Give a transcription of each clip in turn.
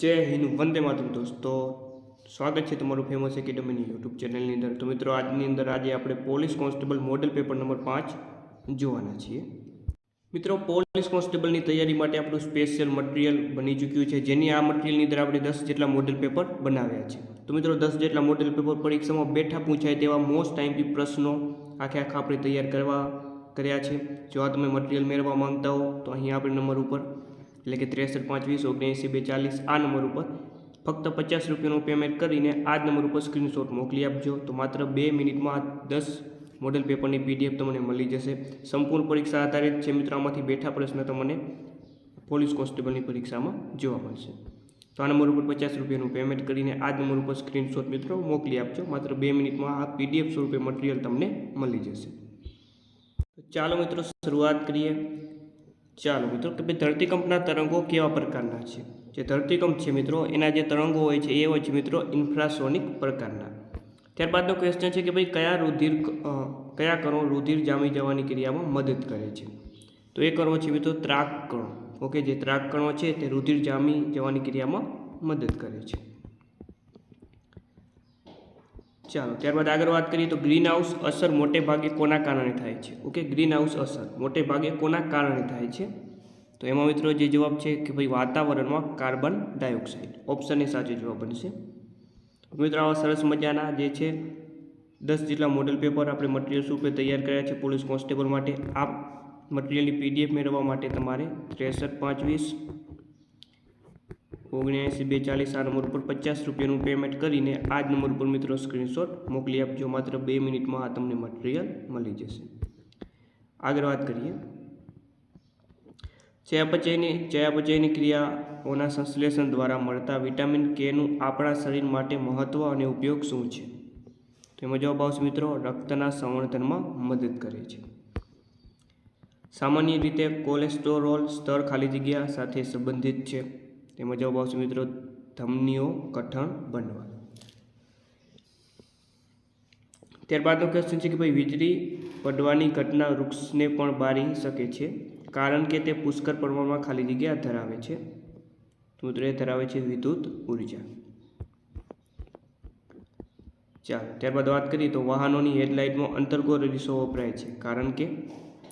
જય હિન્દ, વંદે માતરમ દોસ્તો. સ્વાગત છે તમારું ફેમસ એકેડમીની યુટ્યુબ ચેનલની અંદર. તો મિત્રો, આજની અંદર આજે આપણે police constable model paper number પાંચ જોવાના છીએ. મિત્રો, પોલીસ કોન્સ્ટેબલની તૈયારી માટે આપણું સ્પેશિયલ મટીરિયલ બની ચૂક્યું છે. જેની આ મટીરિયલની અંદર આપણે દસ જેટલા મોડેલ પેપર બનાવ્યા છે. તો મિત્રો, દસ જેટલા મોડેલ પેપર પરીક્ષામાં બેઠા પૂછાય તેવા મોસ્ટ ટાઈમથી પ્રશ્નો આખે આખા આપણે તૈયાર કરવા કર્યા છે. જો આ તમે મટીરિયલ મેળવવા માંગતા હો, તો અહીં આપણે નંબર ઉપર એટલે કે ત્રેસઠ પાંચ વીસ ઓગણએંસી બે ચાલીસ આ નંબર ઉપર ફક્ત પચાસ રૂપિયાનું પેમેન્ટ કરીને આ જ નંબર ઉપર સ્ક્રીનશોટ મોકલી આપજો. તો માત્ર બે મિનિટમાં દસ મોડલ પેપરની પીડીએફ તમને મળી જશે. સંપૂર્ણ પરીક્ષા આધારિત છે મિત્રો. આમાંથી બેઠા પ્રશ્ન તમને પોલીસ કોન્સ્ટેબલની પરીક્ષામાં જોવા મળશે. તો આ નંબર ઉપર પચાસ રૂપિયાનું પેમેન્ટ કરીને આ જ નંબર ઉપર સ્ક્રીનશોટ મિત્રો મોકલી આપજો. માત્ર બે મિનિટમાં આ પીડીએફ સ્વરૂપે મટીરિયલ તમને મળી જશે. ચાલો મિત્રો, શરૂઆત કરીએ. ચાલો મિત્રો, કે ભાઈ ધરતીકંપના તરંગો કેવા પ્રકારના છે? જે ધરતીકંપ છે મિત્રો, એના જે તરંગો હોય છે, એ હોય છે મિત્રો ઇન્ફ્રાસોનિક પ્રકારના. ત્યારબાદનો ક્વેશ્ચન છે કે ભાઈ કયા રુધિર કયા કણો રુધિર જામી જવાની ક્રિયામાં મદદ કરે છે? તો એ કણો છે મિત્રો ત્રાક કણો ઓકે, જે ત્રાક કણો છે, તે રુધિર જામી જવાની ક્રિયામાં મદદ કરે છે. ચાલો, ત્યારબાદ આગળ વાત કરીએ તો ગ્રીન હાઉસ અસર મોટે ભાગે કોના કારણે થાય છે? ઓકે ગ્રીન હાઉસ અસર મોટે ભાગે કોના કારણે થાય છે? તો એમાં મિત્રો જે જવાબ છે કે ભાઈ વાતાવરણમાં કાર્બન ડાયોક્સાઇડ ઓપ્શનની સાચો જવાબ બનશે. મિત્રો, આવા સરસ મજાના જે છે દસ જેટલા મોડલ પેપર આપણે મટીરિયલ્સ રૂપે તૈયાર કર્યા છે પોલીસ કોન્સ્ટેબલ માટે. આ મટીરિયલની પીડીએફ મેળવવા માટે તમારે ત્રેસઠ પાંચ વીસ ઓગણએંસી બે ચાલીસ આ નંબર ઉપર પચાસ રૂપિયાનું પેમેન્ટ કરીને આ જ નંબર ઉપર મિત્રો સ્ક્રીનશોટ મોકલી આપજો. માત્ર બે મિનિટમાં આ તમને મટીરિયલ મળી જશે. આગળ વાત કરીએ. ચયાપચયની ચયાપચયની ક્રિયાઓના સંશ્લેષણ દ્વારા મળતા વિટામિન કેનું આપણા શરીર માટે મહત્ત્વ અને ઉપયોગ શું છે? તેમાં જવાબ આવશે મિત્રો, રક્તના સંવર્ધનમાં મદદ કરે છે. સામાન્ય રીતે કોલેસ્ટ્રોલ સ્તર ખાલી જગ્યા સાથે સંબંધિત છે. તેમાં જવાબ આવશે મિત્રો ધમનીઓ કઠણ બનવા. ત્યારબાદનો ક્વેશ્ચન છે કે ભાઈ વીજળી પડવાની ઘટના વૃક્ષને પણ બારી શકે છે, કારણ કે તે પુષ્કળ પ્રમાણમાં ખાલી જગ્યા ધરાવે છે. તો મિત્રો એ ધરાવે છે વિદ્યુત ઊર્જા. ચાલો, ત્યારબાદ વાત કરીએ તો વાહનોની હેડલાઇટમાં અંતર્ગો રજીસો વપરાય છે, કારણ કે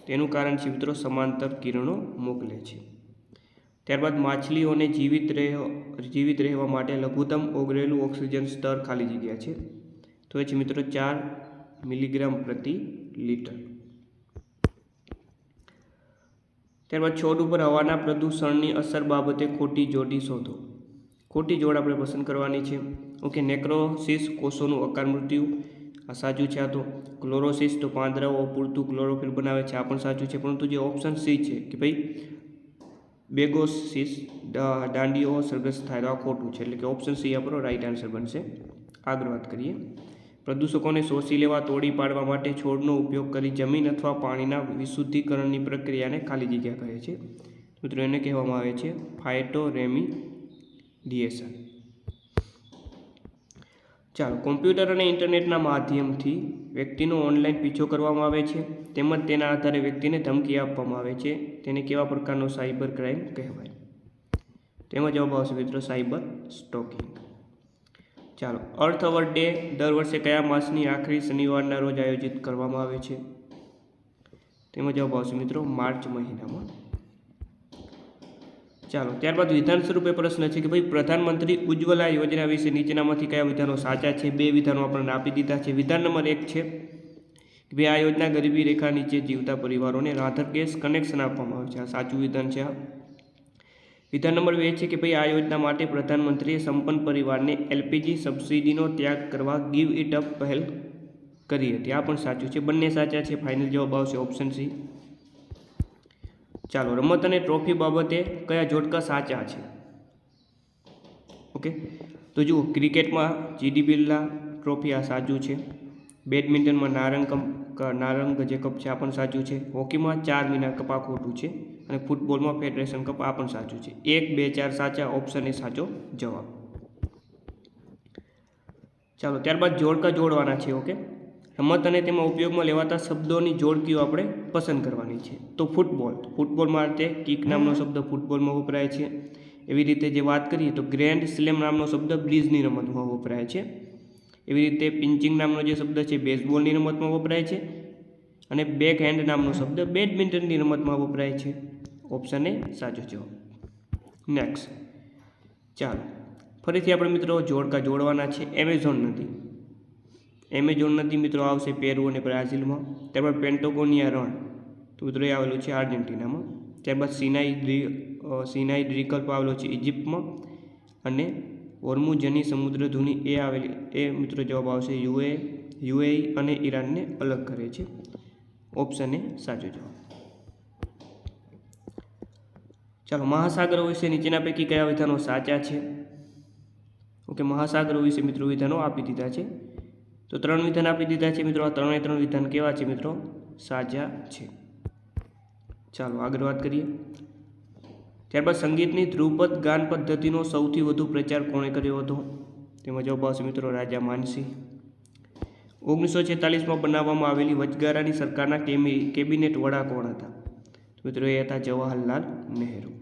તેનું કારણ છે મિત્રો સમાંતર કિરણો મોકલે છે. ત્યારબાદ માછલીઓને જીવિત રહે જીવિત રહેવા માટે લઘુત્તમ ઓગળેલું ઓક્સિજન સ્તર ખાલી જગ્યા છે. તો એ છે મિત્રો ચાર મિલીગ્રામ પ્રતિ લીટર. ત્યારબાદ છોડ ઉપર હવાના પ્રદૂષણની અસર બાબતે ખોટી જોડી શોધો. ખોટી જોડ આપણે પસંદ કરવાની છે. ઓકે, નેક્રોસિસ કોષોનું અકાર મૃત્યુ. આ સાચું છે આ તો. ક્લોરોસિસ તો પાંદડાઓ પૂરતું ક્લોરોફિલ બનાવે છે, આ પણ સાચું છે. પરંતુ જે ઓપ્શન સી છે કે ભાઈ બેગોસિસ દાંડીઓ સરગસ થાય તો ખોટું છે. એટલે કે ઓપ્શન સી આપણો રાઈટ આન્સર બનશે. આગળ વાત કરીએ. પ્રદૂષકોને શોષી લેવા, તોડી પાડવા માટે છોડનો ઉપયોગ કરી જમીન અથવા પાણીના વિશુદ્ધિકરણની પ્રક્રિયાને ખાલી જગ્યા કહે છે. મિત્રો, એને કહેવામાં આવે છે ફાઇટોરેમિડિએશન ચાલો, કોમ્પ્યુટર અને ઇન્ટરનેટના માધ્યમથી વ્યક્તિનો ઓનલાઈન પીછો કરવામાં આવે છે, તેમજ તેના આધારે વ્યક્તિને ધમકી આપવામાં આવે છે, તેને કેવા પ્રકારનો સાયબર ક્રાઇમ કહેવાય? તેમાં જવાબ આવશે મિત્રો સાયબર સ્ટોકિંગ. ચાલો, અર્થ અવર ડે દર વર્ષે કયા માસની આખરી શનિવારના રોજ આયોજિત કરવામાં આવે છે? તેમાં જવાબ આવશે મિત્રો માર્ચ મહિનામાં. ચાલો, ત્યારબાદ વિધાન સ્વરૂપે પ્રશ્ન છે કે ભાઈ, પ્રધાનમંત્રી ઉજ્જવલા યોજના વિશે નીચેનામાંથી કયા વિધાનો સાચા છે? બે વિધાનો આપણને આપી દીધા છે. વિધાન નંબર એક છે કે ભાઈ, આ યોજના ગરીબી રેખા નીચે જીવતા પરિવારોને રાધર ગેસ કનેક્શન આપવામાં આવે છે. આ સાચું વિધાન છે વિધાન નંબર બે છે કે ભાઈ, આ યોજના માટે પ્રધાનમંત્રીએ સંપન્ન પરિવારને એલપીજી સબસિડીનો ત્યાગ કરવા ગીવ ઇટ અપ પહેલ કરી હતી. આ પણ સાચું છે. બંને સાચા છે. ફાઇનલ જવાબ આવશે ઓપ્શન સી. ચાલો, રમત અને ટ્રોફી બાબતે કયા જોડકા સાચા છે? ઓકે તો જુઓ, ક્રિકેટમાં જીડી બિરલા ટ્રોફી આ સાચું છે. બેડમિન્ટનમાં નારંગ નારંગ જે કપ છે, આ પણ સાચું છે. હોકીમાં ચાર મિનાર કપ આ ખોટું છે. અને ફૂટબોલમાં ફેડરેશન કપ, આ પણ સાચું છે. એક, બે, ચાર સાચા ઓપ્શન એ સાચો જવાબ. ચાલો, ત્યારબાદ જોડકા જોડવાના છે ઓકે રમત અને તેમાં ઉપયોગમાં લેવાતા શબ્દોની જોડકીઓ આપણે પસંદ કરવાની છે. તો ફૂટબોલ. ફૂટબોલ માટે કિક નામનો શબ્દ ફૂટબોલમાં વપરાય છે. એવી રીતે જે વાત કરીએ તો ગ્રેન્ડ સ્લેમ નામનો શબ્દ બ્રિજની રમતમાં વપરાય છે. એવી રીતે પિંચિંગ નામનો જે શબ્દ છે બેઝબોલની રમતમાં વપરાય છે અને બેક હેન્ડ નામનો શબ્દ બેડમિન્ટનની રમતમાં વપરાય છે. ઓપ્શન એ સાચો જવાબ. નેક્સ્ટ. ચાલો. ફરીથી આપણે મિત્રો જોડકા જોડવાના છે. એમેઝોન નદી એમેઝોન નદી મિત્રો, આવશે પેરુ અને બ્રાઝિલમાં. ત્યારબાદ પેન્ટોગોનિયા રણ. તો મિત્રો એ આવેલું છે આર્જેન્ટિનામાં. ત્યારબાદ સિનાઈ દ્વી સિનાઈ દ્વિકલ્પ આવેલો છે ઇજિપ્તમાં અને ઓર્મુજની સમુદ્ર ધુની એ આવેલી, એ મિત્રો જવાબ આવશે યુએ યુએ અને ઈરાનને અલગ કરે છે. ઓપ્શન એ સાચો જવાબ. ચાલો, મહાસાગરો વિશે નીચેના પૈકી કયા વિધાનો સાચા છે? ઓકે, મહાસાગરો વિશે મિત્રો વિધાનો આપી દીધા છે. તો ત્રણ વિધાન આપી દીધા છે મિત્રો. આ ત્રણે ત્રણ વિધાન કેવા છે મિત્રો? સાજા છે. ચાલો આગળ વાત કરીએ. ત્યારબાદ સંગીતની ધ્રુપદ ગાન પદ્ધતિનો સૌથી વધુ પ્રચાર કોણે કર્યો હતો? તેમાં જવાબ આવશે મિત્રો રાજા માનસિંહ. ઓગણીસો છેતાલીસમાં બનાવવામાં આવેલી વચગારાની સરકારના કેબિ કેબિનેટ વડા કોણ હતા? મિત્રો એ હતા જવાહરલાલ નહેરુ.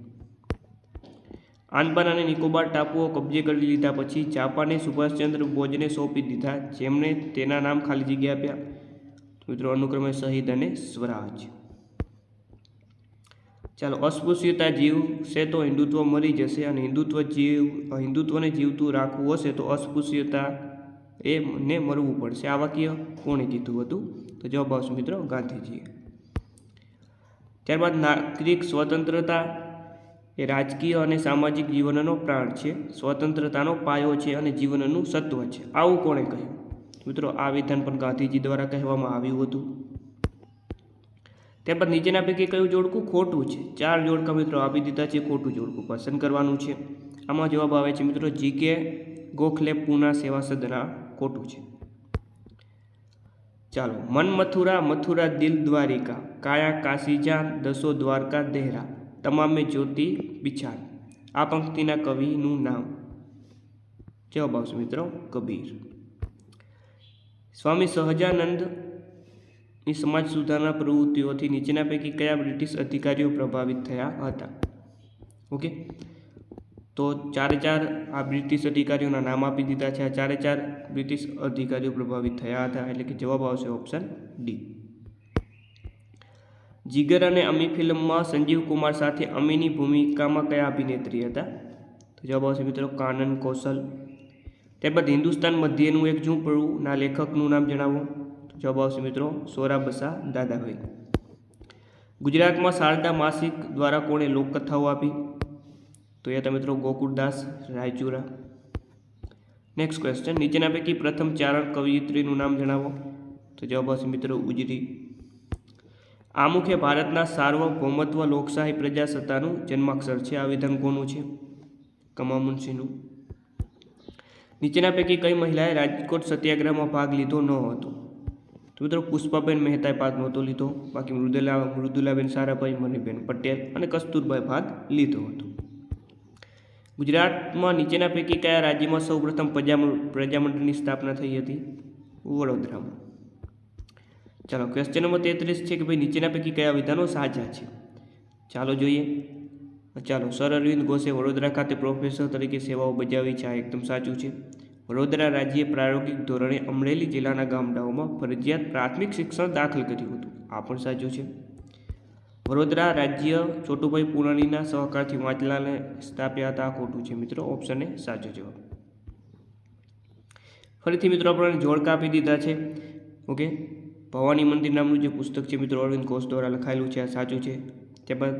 આનબાન અને નિકોબાર ટાપુઓ કબજે કરી લીધા પછી જાપાને સુભાષચંદ્ર બોઝને સોંપી દીધા, જેમણે તેના નામ ખાલી જગ્યા આપ્યા. મિત્રો, અનુક્રમે શહીદ અને સ્વરાજ. ચાલો, અસ્પૃશ્યતા જીવશે તો હિન્દુત્વ મરી જશે અને હિન્દુત્વ જીવ, હિન્દુત્વને જીવતું રાખવું હશે તો અસ્પૃશ્યતા એ ને મરવું પડશે. આ વાક્ય કોણે કીધું હતું? તો જવાબ આવશે મિત્રો ગાંધીજીએ. ત્યારબાદ નાગરિક સ્વતંત્રતા એ રાજકીય અને સામાજિક જીવનનો પ્રાણ છે, સ્વતંત્રતાનો પાયો છે અને જીવનનું સત્વ છે. આવું કોણે કહ્યું? મિત્રો, આ વિધાન પણ ગાંધીજી દ્વારા કહેવામાં આવ્યું હતું. ત્યારબાદ નીચેના પૈકી કયું જોડકું ખોટું છે? ચાર જોડકા મિત્રો આપી દીધા છે, ખોટું જોડકું પસંદ કરવાનું છે. આમાં જવાબ આવે છે, મિત્રો જીકે ગોખલે પૂના સેવા સદના ખોટું છે. ચાલો, મન મથુરા મથુરા દિલ દ્વારિકા, કાયા કાશીજા દસો દ્વારકા દેહરા. તમામે જ્યોતિ બિછાન આ પંક્તિના કવિનું નામ. જવાબ આવશે મિત્રો, કબીર. સ્વામી સહજાનંદની સમાજ સુધારણા પ્રવૃત્તિઓથી નીચેના પૈકી કયા બ્રિટિશ અધિકારીઓ પ્રભાવિત થયા હતા? ઓકે. તો ચારે ચાર આ બ્રિટિશ અધિકારીઓના નામ આપી દીધા છે. આ ચારે ચાર બ્રિટિશ અધિકારીઓ પ્રભાવિત થયા હતા. એટલે કે જવાબ આવશે ઓપ્શન ડી. જીગર અને અમી ફિલ્મમાં સંજીવ કુમાર સાથે અમીની ભૂમિકામાં કયા અભિનેત્રી હતા? તો જવાબ આવશે મિત્રો કાનન કૌશલ. ત્યારબાદ હિન્દુસ્તાન મધ્યનું એક ઝૂંપડુંના લેખકનું નામ જણાવો. તો જવાબ આવશે મિત્રો સોરાબસા દાદાભાઈ. ગુજરાતમાં શારદા માસિક દ્વારા કોણે લોકકથાઓ આપી? તો એ હતા મિત્રો ગોકુળદાસ રાયચુરા. નેક્સ્ટ ક્વેશ્ચન નીચેના પૈકી પ્રથમ ચારણ કવિયત્રીનું નામ જણાવો. તો જવાબ આવશે મિત્રો ઉજરી. આમુખે ભારતના સાર્વભૌમત્વ લોકશાહી પ્રજાસત્તાનું જન્માક્ષર છે. આ વિધાન કોનું છે? કમામુનસિંહનું નીચેના પૈકી કઈ મહિલાએ રાજકોટ સત્યાગ્રહમાં ભાગ લીધો ન હતો? તો મિત્રો પુષ્પાબેન મહેતાએ ભાગ નહોતો લીધો. બાકી મૃદુલા, મૃદુલાબેન સારાભાઈ, મનીબેન પટેલ અને કસ્તુરભાઈ ભાગ લીધો હતો. ગુજરાતમાં નીચેના પૈકી કયા રાજ્યમાં સૌપ્રથમ પ્રજામ- પ્રજામંડળની સ્થાપના થઈ હતી? વડોદરામાં. ચાલો ક્વેશ્ચન નંબર તેત્રીસ છે કે ભાઈ નીચેના પૈકી કયા વિધાનો સાચા છે? ચાલો જોઈએ. ચાલો, સર અરવિંદ ઘોષે વડોદરા ખાતે પ્રોફેસર તરીકે સેવાઓ બજાવી છે. આ એકદમ સાચું છે. વડોદરા રાજ્યે પ્રાયોગિક ધોરણે અમરેલી જિલ્લાના ગામડાઓમાં ફરજિયાત પ્રાથમિક શિક્ષણ દાખલ કર્યું હતું. આ પણ સાચું છે. વડોદરા રાજ્ય ચોટુભાઈ પુરાણીના સહકારથી વાંચલાને સ્થાપ્યા હતા. ખોટું છે મિત્રો. ઓપ્શન એ સાચો જવાબ. ફરીથી મિત્રો આપણને જોડકા આપી દીધા છે. ઓકે? ભવાની મંદિર નામનું જે પુસ્તક છે મિત્રો, અરવિંદ ઘોષ દ્વારા લખાયેલું છે, આ સાચું છે. ત્યારબાદ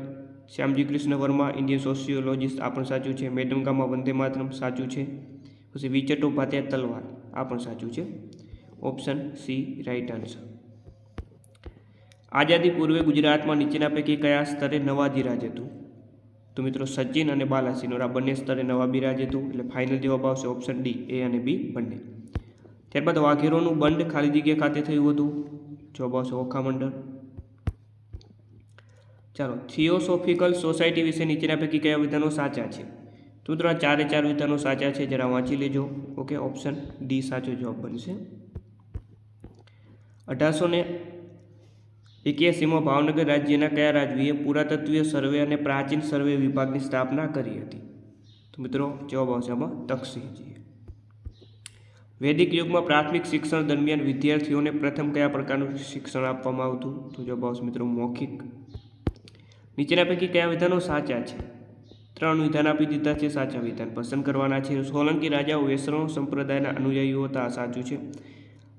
શ્યામજી કૃષ્ણ વર્મા ઇન્ડિયન સોશિયોલોજીસ્ટ, આ પણ સાચું છે. મેડમ ગામા વંદે માતરમ, સાચું છે. પછી વિચટો ભાત્યા તલવાર, આ પણ સાચું છે. Option C, right answer. આઝાદી પૂર્વે ગુજરાતમાં નીચેના પૈકી કયા સ્તરે નવાધિરાજ હતું? તો મિત્રો, સચિન અને બાલાસિનોર, આ બંને સ્તરે નવાબિરાજ હતું, એટલે ફાઇનલ જવાબ આવશે ઓપ્શન ડી, એ અને બી બંને. ત્યારબાદ વાઘેરોનું બંધ ખાલી જગ્યા ખાતે થયું હતું? જવાબ આવશે ઓખા મંડળ. ચાલો, થિયોસોફિકલ સોસાયટી વિશે નીચેના પૈકી કયા વિધાનો સાચા છે? તો મિત્રો આ ચારે ચાર વિધાનો સાચા છે, જરા વાંચી લેજો. ઓકે, ઓપ્શન ડી સાચો જવાબ બનશે. અઢારસો ને એક્યાસીમાં ભાવનગર રાજ્યના કયા રાજવીએ પુરાતત્વીય સર્વે અને પ્રાચીન સર્વે વિભાગની સ્થાપના કરી હતી? તો મિત્રો જવાબ આવશે આમાં તક્ષશિલાજી. વૈદિક યુગમાં પ્રાથમિક શિક્ષણ દરમિયાન વિદ્યાર્થીઓને પ્રથમ કયા પ્રકારનું શિક્ષણ આપવામાં આવતું? તો જવાબ મિત્રો મૌખિક. નીચેના પૈકી કયા વિધાનો સાચા છે? ત્રણ વિધાન આપી દીધા છે, સાચા વિધાન પસંદ કરવાના છે. સોલંકી રાજાઓ વૈષ્ણવ સંપ્રદાયના અનુયાયીઓ હતા, આ સાચું છે.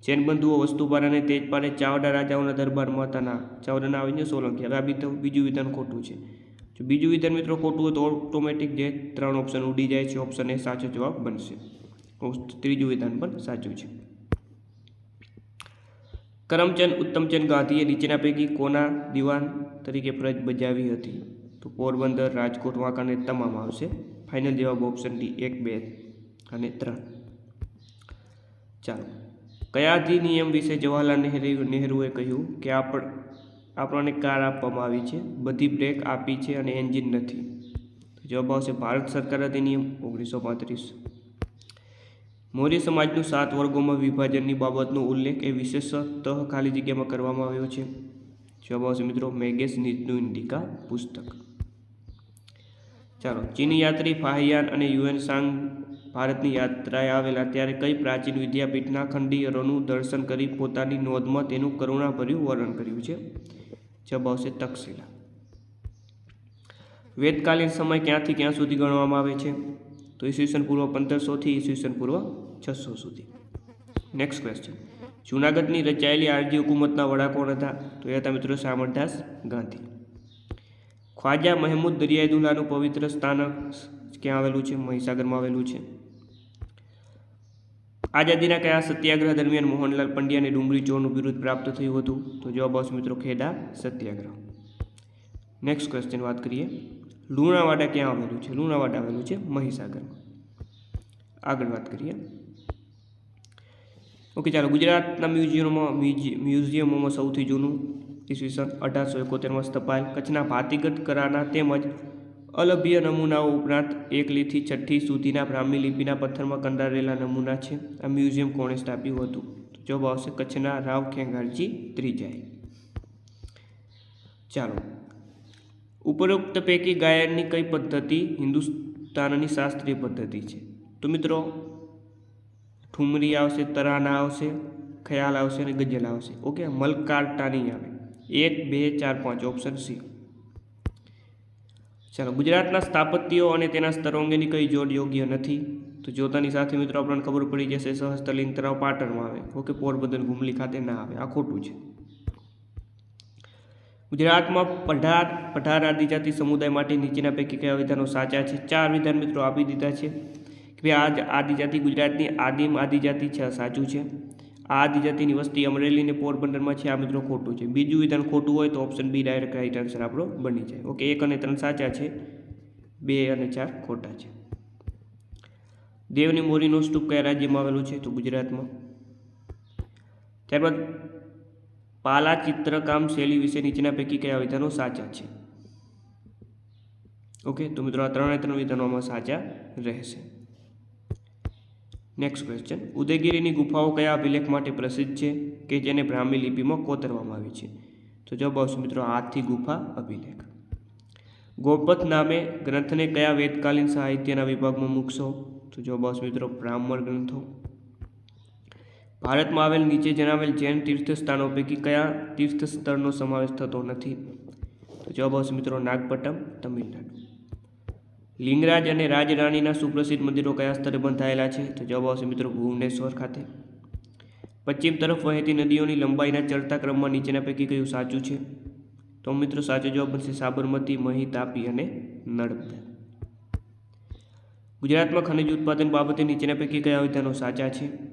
જૈનબંધુઓ વસ્તુપાર અને તેજપાલે ચાવડા રાજાઓના દરબારમાં હતા ના ચાવડાના આવીને સોલંકી. હવે આ બીજું વિધાન ખોટું છે. જો બીજું વિધાન મિત્રો ખોટું હોય તો ઓટોમેટિક જે ત્રણ ઓપ્શન ઉડી જાય છે ઓપ્શન એ સાચો જવાબ બનશે. ત્રીજું વિધાન પણ સાચું છે. કરમચંદ ઉત્તમચંદ ગાંધીએ નીચેના પૈકી કોના દિવાન તરીકે ફરજ બજાવી હતી? તો પોરબંદર, રાજકોટ વાંકાને તમામ આવશે. ફાઇનલ જવાબ ઓપ્શન ડી એક, બે અને ત્રણ. ચાલો. કયા અધિનિયમ વિશે જવાહરલાલ નહેરુ નહેરુએ કહ્યું કે આપણ આપણને કાર આપવામાં આવી છે, બધી બ્રેક આપી છે અને એન્જિન નથી? જવાબ આવશે ભારત સરકાર અધિનિયમ ઓગણીસો પાંત્રીસ. મૌર્ય સમાજનું સાત વર્ગોમાં વિભાજનની બાબતનો ઉલ્લેખ એ વિશેષતઃ ખાલી જગ્યામાં કરવામાં આવ્યો છે. જવાબ આવશે મિત્રો મેગેસ નીચનું ઇન્ડિકા પુસ્તક. ચાલો, ચીની યાત્રી ફાહિયાન અને યુએન સાંગ ભારતની યાત્રાએ આવેલા ત્યારે કઈ પ્રાચીન વિદ્યાપીઠના ખંડીયરોનું દર્શન કરી પોતાની નોંધમાં તેનું કરુણાભર્યું વર્ણન કર્યું છે? જવાબ આવશે તક્ષશિલા. વેદકાલીન સમય ક્યાંથી ક્યાં સુધી ગણવામાં આવે છે? તો ઈસવીસન પૂર્વ પંદરસોથી ઈસવીસન પૂર્વ છસો સુધી. નેક્સ્ટ ક્વેશ્ચન જૂનાગઢની રચાયેલી આરજી હુકુમતના વડા કોણ હતા? તો એ હતા મિત્રો શામળદાસ ગાંધી. ખ્વાજા મહેમૂદ દરિયાઈ પવિત્ર સ્થાનક ક્યાં આવેલું છે? મહીસાગરમાં આવેલું છે. આઝાદીના કયા સત્યાગ્રહ દરમિયાન મોહનલાલ પંડ્યાને ડુંગળી ચોરનું બિરુદ પ્રાપ્ત થયું હતું? તો જવાબ આવશે મિત્રો ખેડા સત્યાગ્રહ. નેક્સ્ટ ક્વેશ્ચન વાત કરીએ. લુણાવાડા ક્યાં આવેલું છે? લુણાવાડા આવેલું છે મહીસાગરમાં. આગળ વાત કરીએ. ઓકે, ચાલો, ગુજરાતના મ્યુઝિયમમાં મ્યુઝિયમોમાં સૌથી જૂનું ઈસવીસન અઢારસો એકોતેરમાં સ્થપાયેલ કચ્છના ભાતીગત કરાના તેમજ અલભ્ય નમૂનાઓ ઉપરાંત એકલીથી છઠ્ઠી સુધીના બ્રાહ્મી લિપિના પથ્થરમાં કંડારેલા નમૂના છે. આ મ્યુઝિયમ કોણે સ્થાપ્યું હતું? તો જવાબ આવશે કચ્છના રાવ ખેંગારજી ત્રીજાએ. ચાલો ઉપરોક્ત પૈકી ગાયનની કઈ પદ્ધતિ હિન્દુસ્તાનની શાસ્ત્રીય પદ્ધતિ છે? તો મિત્રો, ઠુમરી આવશે, તરાના આવશે, ખ્યાલ આવશે અને ગઝલ આવશે. ઓકે મલકારટાની આવે. એક, બે, ચાર, પાંચ ઓપ્શન સી ચાલો, ગુજરાતના સ્થાપત્યો અને તેના સ્તરો અંગેની કઈ જોડ યોગ્ય નથી? તો જોતાની સાથે મિત્રો, આપણને ખબર પડી જશે સહસ્તલિંગ તળાવ પાટણમાં આવે. ઓકે, પોરબંદર ગુમલી ખાતે ના આવે. આ ખોટું છે. ગુજરાતમાં પઢાર પઢાર આદિજાતિ સમુદાય માટે નીચેના પૈકી કયા વિધાનો સાચા છે? ચાર વિધાન મિત્રો આપી દીધા છે કે ભાઈ આ આદિજાતિ ગુજરાતની આદિમ આદિજાતિ છે સાચું છે. આદિજાતિની વસ્તી અમરેલી અને પોરબંદરમાં છે, આ મિત્રો ખોટું છે. બીજું વિધાન ખોટું હોય તો option B direct right answer આપણો બની જાય. ઓકે એક અને ત્રણ સાચા છે, બે અને ચાર ખોટા છે. દેવની મોરીનો સ્તૂપ કયા રાજ્યમાં આવેલું છે? તો ગુજરાતમાં. ત્યારબાદ પાલા ચિત્રકામ શૈલી વિશે નીચેના પૈકી કયા વિધાનો સાચા છે? ઓકે તો મિત્રો આ ત્રણે ત્રણ વિધાનોમાં સાચા રહેશે. નેક્સ્ટ ક્વેશ્ચન ઉદયગીરીની ગુફાઓ કયા અભિલેખ માટે પ્રસિદ્ધ છે કે જેને બ્રાહ્મી લિપિમાં કોતરવામાં આવી છે? તો જવાબ આવશે મિત્રો હાથથી ગુફા અભિલેખ. ગોપત નામે ગ્રંથને કયા વેદકાલીન સાહિત્યના વિભાગમાં મૂકશો? તો જવાબ આવશે મિત્રો બ્રાહ્મણ ગ્રંથો. ભારતમાં આવેલ નીચે જણાવેલ જૈન તીર્થસ્થાનો પૈકી કયા તીર્થ સ્થળનો સમાવેશ થતો નથી? તો જવાબ આવશે મિત્રો નાગપટ્ટમ તમિલનાડુ. લિંગરાજ અને રાજરાણીના સુપ્રસિદ્ધ મંદિરો કયા સ્તરે બંધાયેલા છે? તો જવાબ આવશે મિત્રો ભુવનેશ્વર ખાતે. પશ્ચિમ તરફ વહેતી નદીઓની લંબાઈના ચડતા ક્રમમાં નીચેના પૈકી કયું સાચું છે? તો મિત્રો સાચો જવાબ બનશે સાબરમતી, મહી, તાપી અને નર્મદા. ગુજરાતમાં ખનિજ ઉત્પાદન બાબતે નીચેના પૈકી કયા વિધાનો સાચા છે?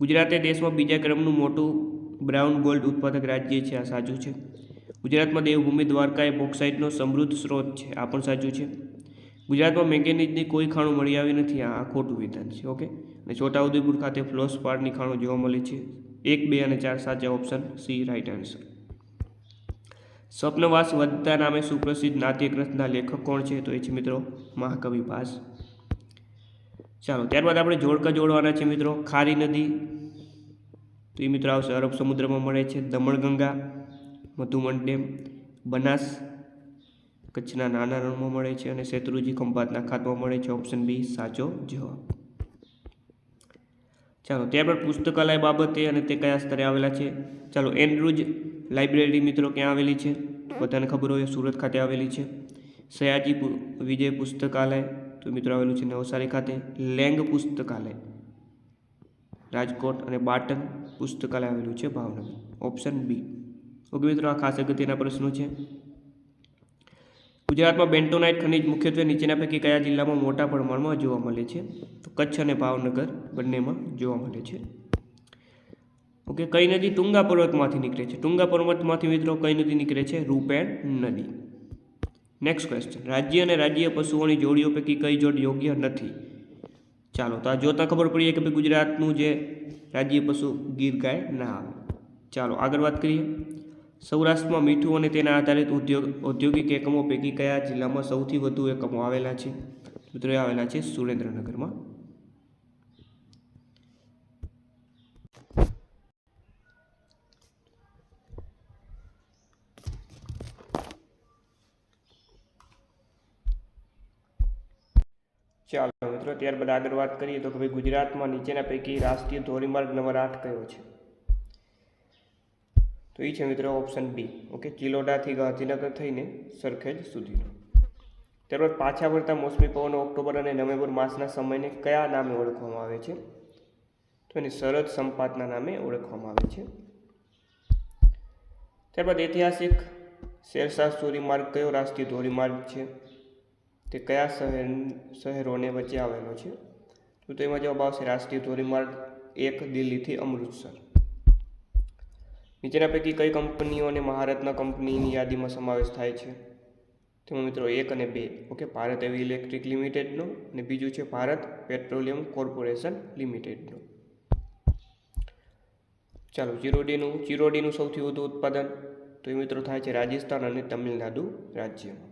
ગુજરાતે દેશમાં બીજા ક્રમનું મોટું બ્રાઉન ગોલ્ડ ઉત્પાદક રાજ્ય છે. આ સાચું છે. ગુજરાતમાં દેવભૂમિ દ્વારકા એ બોક્સાઇટનો સમૃદ્ધ સ્ત્રોત છે. આ પણ સાચું છે. ગુજરાતમાં મેંગેનીઝની કોઈ ખાણું મળી આવી નથી. આ ખોટું વિધાન છે. ઓકે? અને છોટાઉદેપુર ખાતે ફ્લોસ્પારની ખાણું જોવા મળે છે. એક, બે અને ચાર સાચા ઓપ્શન સી રાઇટ આન્સર સ્વપ્નવાસ વધતા નામે સુપ્રસિદ્ધ નાટ્ય ગ્રંથના લેખક કોણ છે? તો એ છે મિત્રો મહાકવિ ભાસ. ચાલો, ત્યારબાદ આપણે જોડકા જોડવાના છે મિત્રો. ખારી નદી. તો એ મિત્રો આવશે, અરબ સમુદ્રમાં મળે છે. દમણગંગા, મધુમન ડેમ, બનાસ, કચ્છના નાના રણમાં મળે છે અને શેત્રુજી ખંભાતના ખાતમાં મળે છે. ઓપ્શન બી, સાચો જવાબ. ચાલો, ત્યારબાદ પુસ્તકાલય બાબતે અને તે કયા સ્તરે આવેલા છે? ચાલો એન્ડ્રુજ લાઇબ્રેરી મિત્રો ક્યાં આવેલી છે? બધાને ખબર હોય, સુરત ખાતે આવેલી છે. સયાજી વિજય પુસ્તકાલય તો મિત્રો આવેલું છે નવસારી ખાતે લેંગ પુસ્તકાલય. રાજકોટ અને બાટન પુસ્તકાલય આવેલું છે ભાવનગર. Option B. ઓકે મિત્રો, આ ખાસ અગત્યના પ્રશ્નો છે. ગુજરાતમાં બેન્ટોનાઇટ ખનિજ મુખ્યત્વે નીચેના પૈકી કયા જિલ્લામાં મોટા પ્રમાણમાં જોવા મળે છે? તો કચ્છ અને ભાવનગર બંનેમાં જોવા મળે છે. ઓકે, કઈ નદી ટુંગા પર્વતમાંથી નીકળે છે? ટુંગા પર્વતમાંથી મિત્રો કઈ નદી નીકળે છે? રૂપેણ નદી. નેક્સ્ટ ક્વેશ્ચન રાજ્ય અને રાજ્ય પશુઓની જોડીઓ પૈકી કઈ જોડ યોગ્ય નથી? ચાલો, તો આ જોતા ખબર પડીએ કે ભાઈ ગુજરાતનું જે રાજ્ય પશુ ગીર ગાય ના આવે. ચાલો, આગળ વાત કરીએ. સૌરાષ્ટ્રમાં મીઠું અને તેના આધારિત ઉદ્યોગ, ઔદ્યોગિક એકમો પૈકી કયા જિલ્લામાં સૌથી વધુ એકમો આવેલા છે? મિત્રો આવેલા છે સુરેન્દ્રનગરમાં. ચાલો મિત્રો, ત્યારબાદ આગળ વાત કરીએ તો કે ભાઈ ગુજરાતમાં નીચેના પૈકી રાષ્ટ્રીય ધોરીમાર્ગ નંબર આઠ કયો છે? તો એ છે મિત્રો ઓપ્શન બી ઓકે ચિલોડાથી ગાંધીનગર થઈને સરખેજ સુધીનો. ત્યારબાદ પાછા વળતા મોસમી પવનો ઓક્ટોબર અને નવેમ્બર માસના સમયને કયા નામે ઓળખવામાં આવે છે? તો એને શરદ સંપાતના નામે ઓળખવામાં આવે છે. ત્યારબાદ ઐતિહાસિક શેરશાહ ધોરીમાર્ગ કયો રાષ્ટ્રીય ધોરીમાર્ગ છે? તે કયા શહેર, શહેરોને વચ્ચે આવેલો છે? તો તેમાં જવાબ આવશે રાષ્ટ્રીય ધોરીમાર્ગ એક, દિલ્હીથી અમૃતસર. નીચેના પૈકી કઈ કંપનીઓને મહારત્ન કંપનીની યાદીમાં સમાવેશ થાય છે? તેમાં મિત્રો એક અને બે. ઓકે, ભારત એવી ઇલેક્ટ્રિક લિમિટેડનો અને બીજું છે ભારત પેટ્રોલિયમ કોર્પોરેશન લિમિટેડનો. ચાલો ચિરોડીનું ચિરોડીનું સૌથી વધુ ઉત્પાદન તો એ મિત્રો થાય છે રાજસ્થાન અને તમિલનાડુ રાજ્યમાં.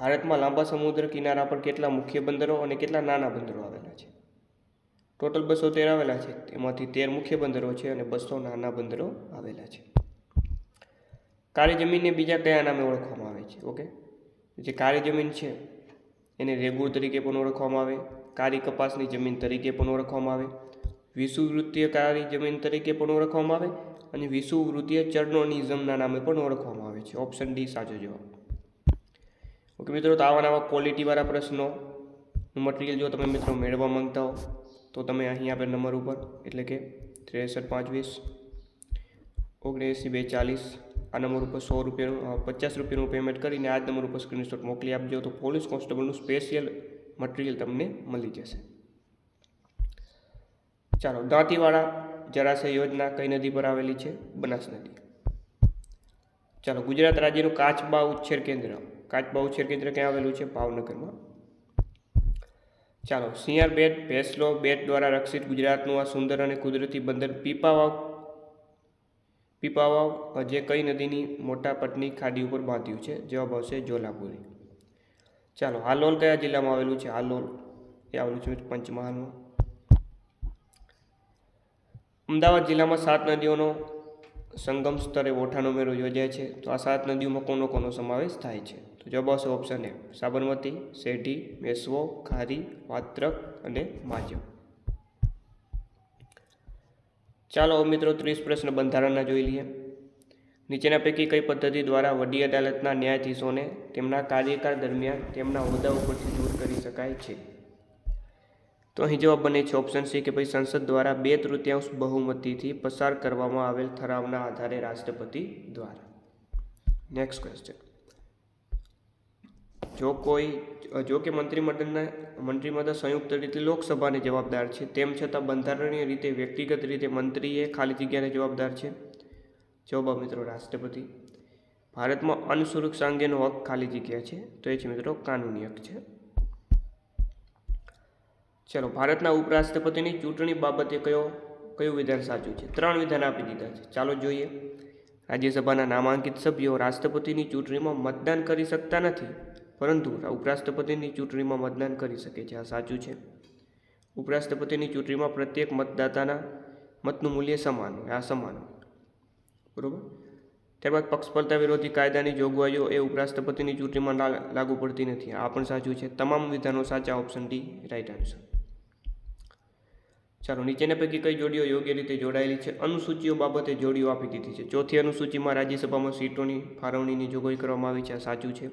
ભારતમાં લાંબા સમુદ્ર કિનારા પર કેટલા મુખ્ય બંદરો અને કેટલા નાના બંદરો આવેલા છે? ટોટલ બસો તેર આવેલા છે. તેમાંથી તેર મુખ્ય બંદરો છે અને બસો નાના બંદરો આવેલા છે. કાળી જમીનને બીજા કયા નામે ઓળખવામાં આવે છે? ઓકે. જે કાળી જમીન છે, એને રેગુર તરીકે પણ ઓળખવામાં આવે. કાળી કપાસની જમીન તરીકે પણ ઓળખવામાં આવે. વિષુવૃત્તીય કાળી જમીન તરીકે પણ ઓળખવામાં આવે અને વિષુવૃત્તીય ચર્નોનિઝમના નામે પણ ઓળખવામાં આવે છે. ઓપ્શન ડી સાચો જવાબ. ઓકે મિત્રો, તો આવા નવા ક્વોલિટીવાળા પ્રશ્નો મટીરિયલ જો તમે મિત્રો મેળવવા માંગતા હો, તો તમે અહીં આપેલ નંબર ઉપર, એટલે કે ત્રેસઠ પાંચ વીસ ઓગણએંસી બે ચાલીસ, આ નંબર ઉપર સો રૂપિયાનું પચાસ રૂપિયાનું પેમેન્ટ કરીને આ જ નંબર ઉપર સ્ક્રીનશોટ મોકલી આપજો, તો પોલીસ કોન્સ્ટેબલનું સ્પેશિયલ મટીરિયલ તમને મળી જશે. ચાલો દાંતીવાળા જળાશય યોજના કઈ નદી પર આવેલી છે? બનાસ નદી. ચાલો, ગુજરાત રાજ્યનું કાચબા ઉછેર કેન્દ્ર. કાચબા ઉછેર કેન્દ્ર ક્યાં આવેલું છે? ભાવનગરમાં. ચાલો સિંહર બેટ, ભેસલો બેટ દ્વારા રક્ષિત ગુજરાતનું આ સુંદર અને કુદરતી બંદર પીપાવાવ. પીપાવાવ જે કઈ નદીની મોટા પટની ખાડી ઉપર બાંધ્યું છે. જવાબ આવશે જોલાપુરી. ચાલો, હાલોલ કયા જિલ્લામાં આવેલું છે? હાલોલ. એ આવેલું છે પંચમહાલમાં. અમદાવાદ જિલ્લામાં સાત નદીઓનો સંગમ સ્તરે ઓઠાનો મેળો યોજાય છે, તો આ સાત નદીઓમાં કોનો કોનો સમાવેશ થાય છે? તો જવાબ આવશે ઓપ્શન એ સાબરમતી શેઢી મેસવો, ખારી, વાત્રક અને માજમ ચાલો મિત્રો ત્રીસ પ્રશ્ન બંધારણના જોઈ લઈએ. નીચેના પૈકી કઈ પદ્ધતિ દ્વારા વડી અદાલતના ન્યાયાધીશોને તેમના કાર્યકાળ દરમિયાન તેમના હોદ્દા ઉપરથી દૂર કરી શકાય છે? તો અહીં જવાબ બને છે ઓપ્શન સી કે ભાઈ સંસદ દ્વારા બે તૃતીયાંશ બહુમતીથી પસાર કરવામાં આવેલ ઠરાવના આધારે રાષ્ટ્રપતિ દ્વારા. નેક્સ્ટ ક્વેશ્ચન જો કોઈ, જો કે મંત્રીમંડળના, મંત્રીમંડળ સંયુક્ત રીતે લોકસભાને જવાબદાર છે, તેમ છતાં બંધારણીય રીતે વ્યક્તિગત રીતે મંત્રીએ ખાલી જગ્યાને જવાબદાર છે? જવાબ મિત્રો રાષ્ટ્રપતિ. ભારતમાં અન્ન અંગેનો હક ખાલી જગ્યા છે. તો એ છે મિત્રો કાનૂની હક છે. ચલો, ભારતના ઉપરાષ્ટ્રપતિની ચૂંટણી બાબતે કયો, કયું વિધાન સાચું છે? ત્રણ વિધાન આપી દીધા છે. ચાલો જોઈએ. રાજ્યસભાના નામાંકિત સભ્યો રાષ્ટ્રપતિની ચૂંટણીમાં મતદાન કરી શકતા નથી, પરંતુ ઉપરાષ્ટ્રપતિની ચૂંટણીમાં મતદાન કરી શકે છે. આ સાચું છે. ઉપરાષ્ટ્રપતિની ચૂંટણીમાં પ્રત્યેક મતદાતાના મતનું મૂલ્ય સમાન આ સમાન બરાબર? ત્યારબાદ પક્ષપલતા વિરોધી કાયદાની જોગવાઈઓ એ ઉપરાષ્ટ્રપતિની ચૂંટણીમાં લાગુ પડતી નથી. આ પણ સાચું છે. તમામ વિધાનો સાચા, ઓપ્શન ડી, રાઈટ આન્સર. ચાલો, નીચેના પૈકી કઈ જોડીઓ યોગ્ય રીતે જોડાયેલી છે? અનુસૂચિઓ બાબતે જોડીઓ આપી દીધી છે. ચોથી અનુસૂચિમાં રાજ્યસભામાં સીટોની ફાળવણીની જોગવાઈ કરવામાં આવી છે. આ સાચું છે.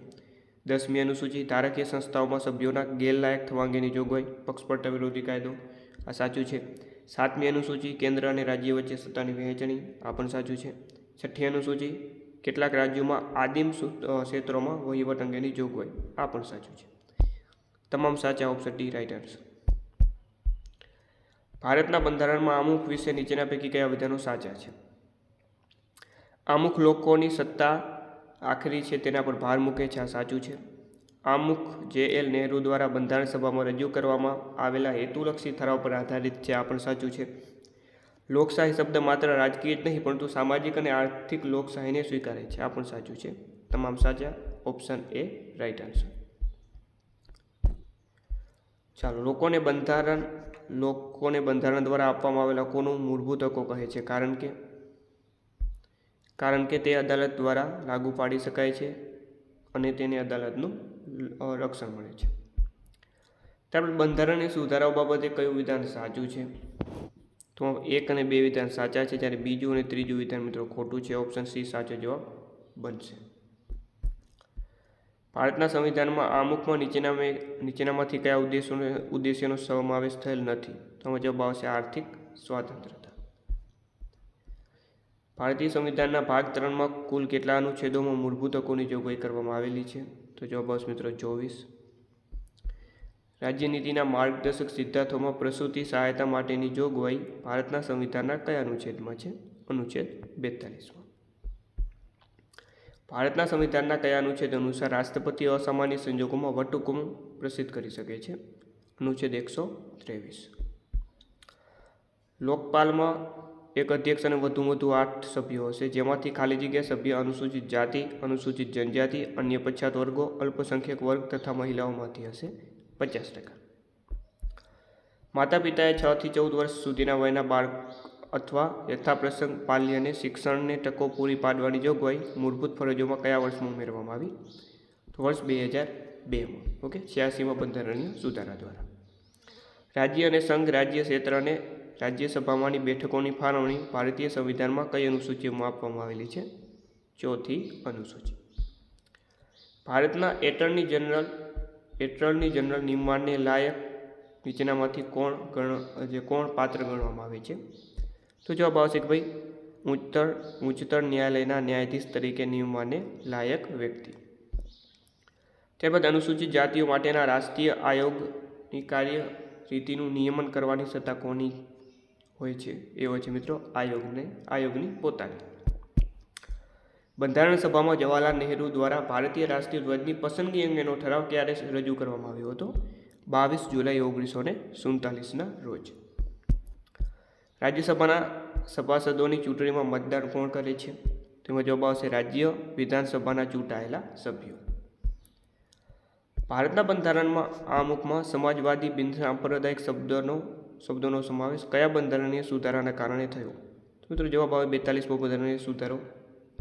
દસમી અનુસૂચિ, ધારકીય સંસ્થાઓમાં સભ્યોના ગેરલાયક થવા અંગેની જોગવાઈ પક્ષપટ વિરોધી કાયદો. આ સાચું છે. સાતમી અનુસૂચિ, કેન્દ્ર અને રાજ્ય વચ્ચે સત્તાની વહેંચણી, આ પણ સાચું છે. છઠ્ઠી અનુસૂચિ, કેટલાક રાજ્યોમાં આદિમ ક્ષેત્રોમાં વહીવટ અંગેની જોગવાઈ, આ પણ સાચું છે. તમામ સાચા ઓપ્શન ડી રાઇટર્સ ભારતના બંધારણમાં અમુક વિશે નીચેના પૈકી કયા વિધાનો સાચા છે? અમુક લોકોની સત્તા આખરી છે તેના પર ભાર મૂકે છે, આ સાચું છે. અમુક જે એલ નહેરુ દ્વારા બંધારણ સભામાં રજૂ કરવામાં આવેલા હેતુલક્ષી ઠરાવ પર આધારિત છે, આ પણ સાચું છે. લોકશાહી શબ્દ માત્ર રાજકીય જ નહીં, પરંતુ સામાજિક અને આર્થિક લોકશાહીને સ્વીકારે છે, આ પણ સાચું છે. તમામ સાચા? Option A right answer. ચાલો, લોકોને બંધારણ લોકોને બંધારણ દ્વારા આપવામાં આવેલા હકોનું મૂળભૂત હકો કહે છે? કારણ કે? કારણ કે તે અદાલત દ્વારા લાગુ પાડી શકાય છે અને તેને અદાલતનું રક્ષણ મળે છે. ત્યારબાદ બંધારણની સુધારાઓ બાબતે કયું વિધાન સાચું છે? તો એક અને બે વિધાન સાચા છે, જ્યારે બીજું અને ત્રીજું વિધાન મિત્રો ખોટું છે, ઓપ્શન સી સાચો જવાબ બનશે. ભારતના સંવિધાનમાં આમુખમાં નીચેના નીચેનામાંથી કયા ઉદ્દેશોને, ઉદ્દેશ્યનો સમાવેશ થયેલ નથી? તો જવાબ આવશે આર્થિક સ્વાતંત્રતા. ભારતીય સંવિધાનના ભાગ ત્રણમાં કુલ કેટલા અનુચ્છેદોમાં મૂળભૂત હકોની જોગવાઈ કરવામાં આવેલી છે? તો જવાબ આવશે મિત્રો ચોવીસ. રાજ્યનીતિના માર્ગદર્શક સિદ્ધાંતોમાં પ્રસૂતિ સહાયતા માટેની જોગવાઈ ભારતના સંવિધાનના કયા અનુચ્છેદમાં છે? અનુચ્છેદ બેતાલીસમાં ભારતના સંવિધાનના કયા અનુચ્છેદ અનુસાર રાષ્ટ્રપતિ અસામાન્ય સંજોગોમાં વટહુકમ પ્રસિદ્ધ કરી શકે છે? અનુચ્છેદ એકસો ત્રેવીસ. લોકપાલમાં એક અધ્યક્ષ અને વધુ વધુ આઠ સભ્યો હશે, જેમાંથી ખાલી જગ્યા સભ્ય અનુસૂચિત જાતિ, અનુસૂચિત જનજાતિ, અન્ય પછાત વર્ગો, અલ્પસંખ્યક વર્ગ તથા મહિલાઓમાંથી હશે પચાસ ટકા. માતા પિતાએ છ થી ચૌદ વર્ષ સુધીના વયના બાળક અથવા યથાપ્રસંગ પાલ્યને શિક્ષણને તકો પૂરી પાડવાની જોગવાઈ મૂળભૂત ફરજોમાં કયા વર્ષમાં ઉમેરવામાં આવી? વર્ષ બે હજાર બેમાં, ઓકે? છ્યાસીમાં બંધારણીય સુધારા દ્વારા. રાજ્ય અને સંઘ રાજ્ય ક્ષેત્રને રાજ્યસભામાંની બેઠકોની ફાળવણી ભારતીય સંવિધાનમાં કઈ અનુસૂચિમાં આપવામાં આવેલી છે? ચોથી અનુસૂચિ. ભારતના એટર્ની જનરલ એટર્ની જનરલ નિર્માણને લાયક નીચેનામાંથી કોણ ગણ, જે કોણ પાત્ર ગણવામાં આવે છે? તો જવાબ આવશે કે ભાઈ ઉચ્ચતર ઉચ્ચતર ન્યાયાલયના ન્યાયાધીશ તરીકે નિયમવાને લાયક વ્યક્તિ. ત્યારબાદ અનુસૂચિત જાતિઓ માટેના રાષ્ટ્રીય આયોગની કાર્ય રીતિનું નિયમન કરવાની સત્તા કોની હોય છે? એ હોય છે મિત્રો આયોગને, આયોગની પોતાની. બંધારણ સભામાં જવાહરલાલ નહેરુ દ્વારા ભારતીય રાષ્ટ્રીય ધ્વજની પસંદગી અંગેનો ઠરાવ ક્યારે રજૂ કરવામાં આવ્યો હતો? બાવીસ જુલાઈ ઓગણીસો ને સુડતાલીસના રોજ. રાજ્યસભાના સભાસદોની ચૂંટણીમાં મતદાન કોણ કરે છે? તેમાં જવાબ આવશે રાજ્ય વિધાનસભાના ચૂંટાયેલા સભ્યો. ભારતના બંધારણમાં આમુખમાં સમાજવાદી બિન સાંપ્રદાયિક શબ્દનો, શબ્દોનો સમાવેશ કયા બંધારણીય સુધારાના કારણે થયો? તો મિત્રો જવાબ આવે બેતાલીસમો બંધારણીય સુધારો.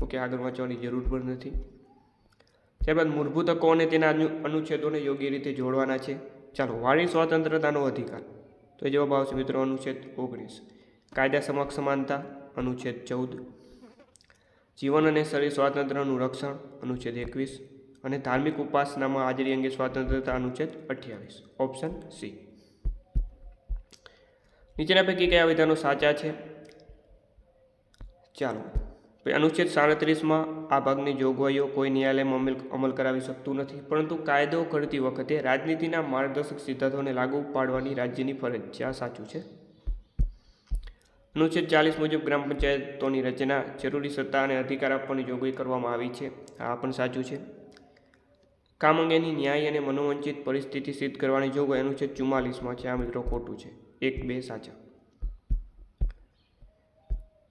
ઓકે, આગળ વાંચવાની જરૂર પણ નથી. ત્યારબાદ મૂળભૂત હકો અને તેના અનુચ્છેદોને યોગ્ય રીતે જોડવાના છે. ચાલો, વાણી સ્વતંત્રતાનો અધિકાર. તો એ જવાબ આવશે મિત્રો અનુચ્છેદ ઓગણીસ. કાયદા સમક્ષ સમાનતા અનુચ્છેદ ચૌદ. જીવન અને શરીર સ્વાતંત્ર્યનું રક્ષણ, અનુચ્છેદ એકવીસ. અને ધાર્મિક ઉપાસનામાં હાજરી અંગે સ્વાતંત્રતા, અનુચ્છેદ અઠ્યાવીસ. Option C. નીચેના પૈકી કયા વિધાનો સાચા છે? ચાલો. અનુચ્છેદ સાડત્રીસમાં આ ભાગની જોગવાઈઓ કોઈ ન્યાયાલયમાં અમલ અમલ કરાવી શકતું નથી, પરંતુ કાયદો ઘડતી વખતે રાજનીતિના માર્ગદર્શક સિદ્ધાંતોને લાગુ પાડવાની રાજ્યની ફરજ છે સાચું છે. અનુચ્છેદ ચાલીસ મુજબ ગ્રામ પંચાયતોની રચના, જરૂરી સત્તા અને અધિકાર આપવાની જોગવાઈ કરવામાં આવી છે. આ પણ સાચું છે. કામ અંગેની ન્યાય અને મનોવંચિત પરિસ્થિતિ સિદ્ધ કરવાની જોગવાઈ અનુચ્છેદ ચુમ્માલીસમાં છે. આ મિત્રો ખોટું છે. એક, બે, સાચા.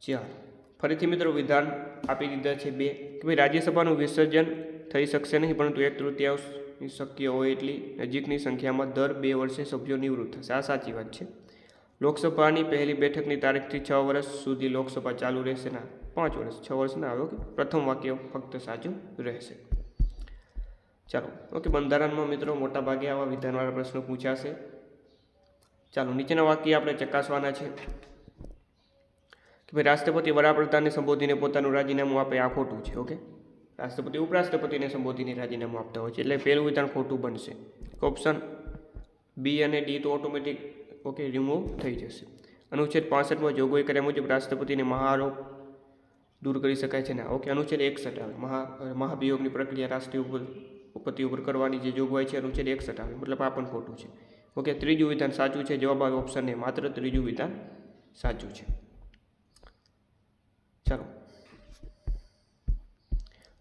ચાર ફરીથી મિત્રો વિધાન આપી દીધા છે બે. કે ભાઈ, રાજ્યસભાનું વિસર્જન થઈ શકશે નહીં, પરંતુ એક તૃતીયાંશ શક્ય હોય એટલી નજીકની સંખ્યામાં દર બે વર્ષે સભ્યો નિવૃત્ત થશે. આ સાચી વાત છે. લોકસભાની પહેલી બેઠકની તારીખથી છ વર્ષ સુધી લોકસભા ચાલુ રહેશે ના. પાંચ વર્ષ, છ વર્ષ ના આવે ઓકે. પ્રથમ વાક્ય ફક્ત સાચું રહેશે. ચાલો, ઓકે, બંધારણમાં મિત્રો મોટા ભાગે આવા વિધાનવાળા પ્રશ્નો પૂછાશે. ચાલો, નીચેના વાક્ય આપણે ચકાસવાના છે કે ભાઈ રાષ્ટ્રપતિ વડાપ્રધાનને સંબોધીને પોતાનું રાજીનામું આપે, આ ખોટું છે, ઓકે? રાષ્ટ્રપતિ, ઉપરાષ્ટ્રપતિને સંબોધીને રાજીનામું આપતા હોય છે, એટલે પહેલું વિધાન ખોટું બનશે. ઓપ્શન બી અને ડી તો ઓટોમેટિક ઓકે રિમૂવ થઈ જશે. અનુચ્છેદ પાસઠમાં જોગવાઈ કર્યા મુજબ રાષ્ટ્રપતિને મહારોપ દૂર કરી શકાય છે ના? ઓકે, અનુચ્છેદ એકસઠ આવે. મહા મહાભિયોગની પ્રક્રિયા રાષ્ટ્રીય ઉપર ઉપતિ ઉપર કરવાની જે જોગવાઈ છે, અનુચ્છેદ એકસઠ આવે. મતલબ આ પણ ખોટું છે. ઓકે, ત્રીજું વિધાન સાચું છે? જવાબ આવે ઓપ્શન એ માત્ર ત્રીજું વિધાન સાચું છે. ચાલો.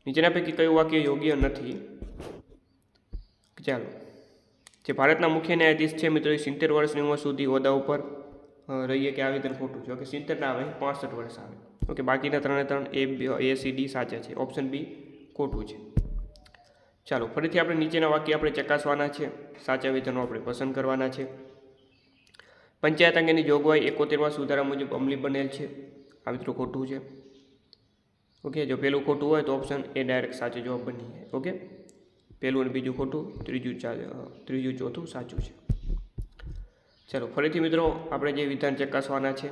નીચેના પૈકી કયું વાક્ય યોગ્ય નથી? ચાલો. જે ભારતના મુખ્ય ન્યાયાધીશ છે મિત્રો, એ સિત્તેર વર્ષની ઉંમર સુધી હોદ્દા ઉપર રહીએ કે આવેદન ખોટું છે. ઓકે, સિત્તેર ના આવે, પાસઠ વર્ષ આવે. ઓકે, બાકીના ત્રણે ત્રણ એ એ, સી, ડી સાચા છે. ઓપ્શન બી ખોટું છે. ચાલો, ફરીથી આપણે નીચેના વાક્ય આપણે ચકાસવાના છે. સાચા વેતનો આપણે પસંદ કરવાના છે. પંચાયત અંગેની જોગવાઈ એકોતેરમાં સુધારા મુજબ અમલી બનેલ છે. આ મિત્રો ખોટું છે. ઓકે, જો પેલું ખોટું હોય તો ઓપ્શન એ ડાયરેક્ટ સાચો જવાબ બની જાય. ઓકે? પહેલું અને બીજું ખોટું, ત્રીજું ત્રીજું ચોથું સાચું છે. ચાલો, ફરીથી મિત્રો આપણે જે વિધાન ચકાસવાના છે.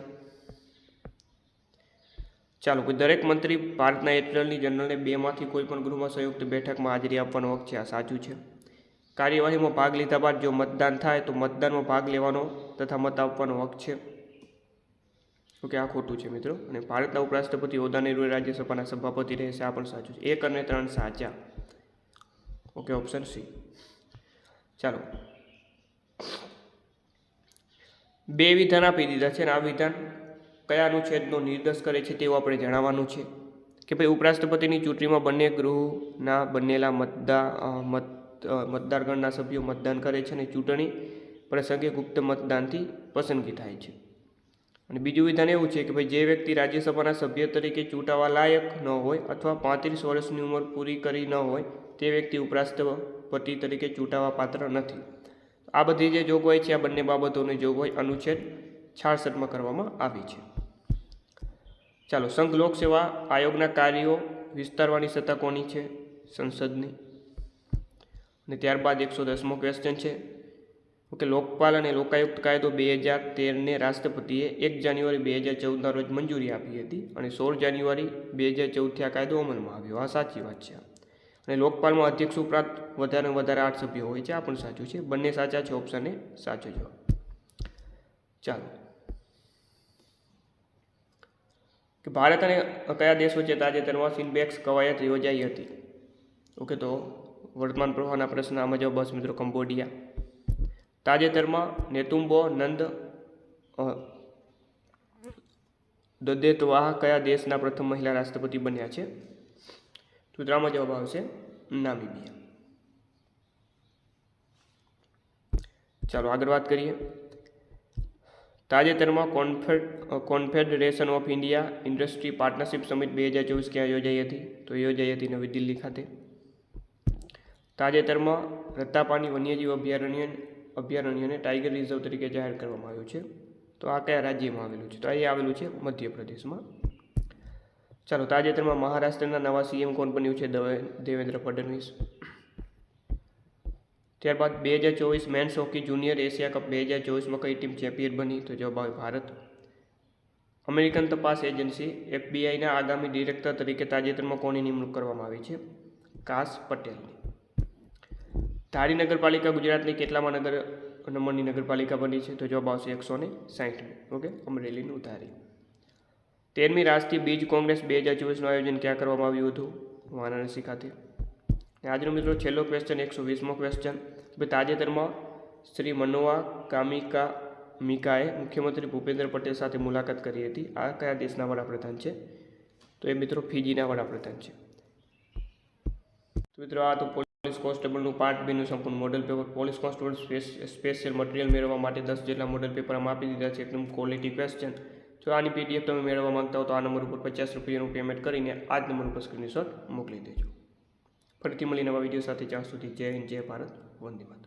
ચાલો કે દરેક મંત્રી ભારતના એટર્ની જનરલને બેમાંથી કોઈ પણ ગૃહમાં સંયુક્ત બેઠકમાં હાજરી આપવાનો હક છે, આ સાચું છે. કાર્યવાહીમાં ભાગ લીધા બાદ જો મતદાન થાય, તો મતદાનમાં ભાગ લેવાનો તથા મત આપવાનો હક છે. ઓકે, આ ખોટું છે મિત્રો. અને ભારતના ઉપરાષ્ટ્રપતિ હોદ્દાની રાજ્યસભાના સભાપતિ રહેશે, આ પણ સાચું છે. એક અને ત્રણ સાચા. ઓકે ઓપ્શન સી ચાલો. બે વિધાન આપી દીધા છે અને આ વિધાન કયા અનુચ્છેદનો નિર્દેશ કરે છે તેવું આપણે જણાવવાનું છે. કે ભાઈ ઉપરાષ્ટ્રપતિની ચૂંટણીમાં બંને ગૃહના બનેલા મતદા મત મતદારગણના સભ્યો મતદાન કરે છે અને ચૂંટણી પ્રસંગે ગુપ્ત મતદાનથી પસંદગી થાય છે. અને બીજું વિધાન એવું છે કે ભાઈ જે વ્યક્તિ રાજ્યસભાના સભ્ય તરીકે ચૂંટાવા લાયક ન હોય અથવા પાંત્રીસ વર્ષની ઉંમર પૂરી કરી ન હોય તે વ્યક્તિ ઉપરાષ્ટ્રપતિ તરીકે ચૂંટાવા પાત્ર નથી. આ બધી જે જોગવાઈ છે, આ બંને બાબતોની જોગવાઈ અનુચ્છેદ છાસઠમાં કરવામાં આવી છે. ચાલો, સંઘ લોકસેવા આયોગના કાર્યો વિસ્તારવાની સત્તા કોની છે? સંસદની. અને ત્યારબાદ એકસો દસમો ક્વેશ્ચન છે. ઓકે, લોકપાલ અને લોકાયુક્ત કાયદો બે હજાર તેરને રાષ્ટ્રપતિએ એક જાન્યુઆરી બે હજાર ચૌદના રોજ મંજૂરી આપી હતી અને સોળ જાન્યુઆરી બે હજાર ચૌદથી આ કાયદો અમલમાં આવ્યો. આ સાચી વાત છે. અને લોકપાલમાં અધ્યક્ષ ઉપરાંત વધારે વધારે આઠ સભ્યો હોય છે. આ પણ સાચું છે. બંને સાચા છે ઓપ્શન એ સાચો જવાબ. ચાલો. કે ભારત અને કયા દેશ વચ્ચે તાજેતરમાં સિનબેક્સ કવાયત યોજાઈ હતી? ઓકે, તો વર્તમાન પ્રવાહના પ્રશ્ન આમાં જવાબ બસ મિત્રો કંબોડિયા. તાજેતરમાં નેતુમ્બો નંદ દદેતવાહ કયા દેશના પ્રથમ મહિલા રાષ્ટ્રપતિ બન્યા છે? તો ત્રામાં જવાબ આવશે નામિબિયા. ચાલો આગળ વાત કરીએ. તાજેતરમાં કોન્ફેડ confederation of India industry partnership summit બે હજાર ચોવીસ ક્યાં યોજાઈ હતી? તો યોજાઈ હતી નવી દિલ્હી ખાતે. તાજેતરમાં રત્તાપાની વન્યજીવ અભયારણ્ય, અભયારણ્યને ટાઈગર રિઝર્વ તરીકે જાહેર કરવામાં આવ્યું છે. તો આ કયા રાજ્યમાં આવેલું છે? તો અહીં આવેલું છે મધ્યપ્રદેશમાં. ચાલો, તાજેતરમાં મહારાષ્ટ્રના નવા સીએમ કોણ બન્યું છે? દવે- દેવેન્દ્ર ફડણવીસ. ત્યારબાદ બે હજાર ચોવીસ men's hockey junior Asia cup બે હજાર ચોવીસમાં કઈ ટીમ ચેમ્પિયન બની? તો જવાબ આવે ભારત. અમેરિકન તપાસ એજન્સી એફબીઆઈના આગામી ડિરેક્ટર તરીકે તાજેતરમાં કોની નિમણૂક કરવામાં આવી છે? કાસ પટેલની. ધારી નગરપાલિકા ગુજરાતની કેટલામાં નગર નંબરની નગરપાલિકા બની છે? તો જવાબ આવશે એકસો ને સાહીઠ ઓકે? અમરેલીનું ધારી. તેરમી રાષ્ટ્રીય બીજ કોંગ્રેસ બે હજાર ચોવીસનું આયોજન ક્યાં કરવામાં આવ્યું હતું? વારાણસી ખાતે. આજનો મિત્રો છેલ્લો ક્વેશ્ચન એકસો વીસમો ક્વેશ્ચન તાજેતરમાં શ્રી મનોવા કામિકા, મિકાએ મુખ્યમંત્રી ભૂપેન્દ્ર પટેલ સાથે મુલાકાત કરી હતી. આ કયા દેશના વડાપ્રધાન છે? તો એ મિત્રો ફીજીના વડાપ્રધાન છે. તો મિત્રો આ તો પોલીસ કોન્સ્ટેબલનું પાર્ટ બીનું સંપૂર્ણ model paper. Police constable special material મેળવવા માટે દસ જેટલા મોડલ પેપર આપી દીધા છે. એકદમ ક્વોલિટી ક્વેશ્ચન જો આની પીડીએફ તમે મેળવવા માંગતા હો તો આ નંબર ઉપર પચાસ રૂપિયાનું પેમેન્ટ કરીને આ જ નંબર ઉપર સ્ક્રીનશોટ મોકલી દેજો. ફરીથી મળી નવા વીડિયો સાથે જ્યાં સુધી જય હિન્દ, જય ભારત, વંદે માતરમ.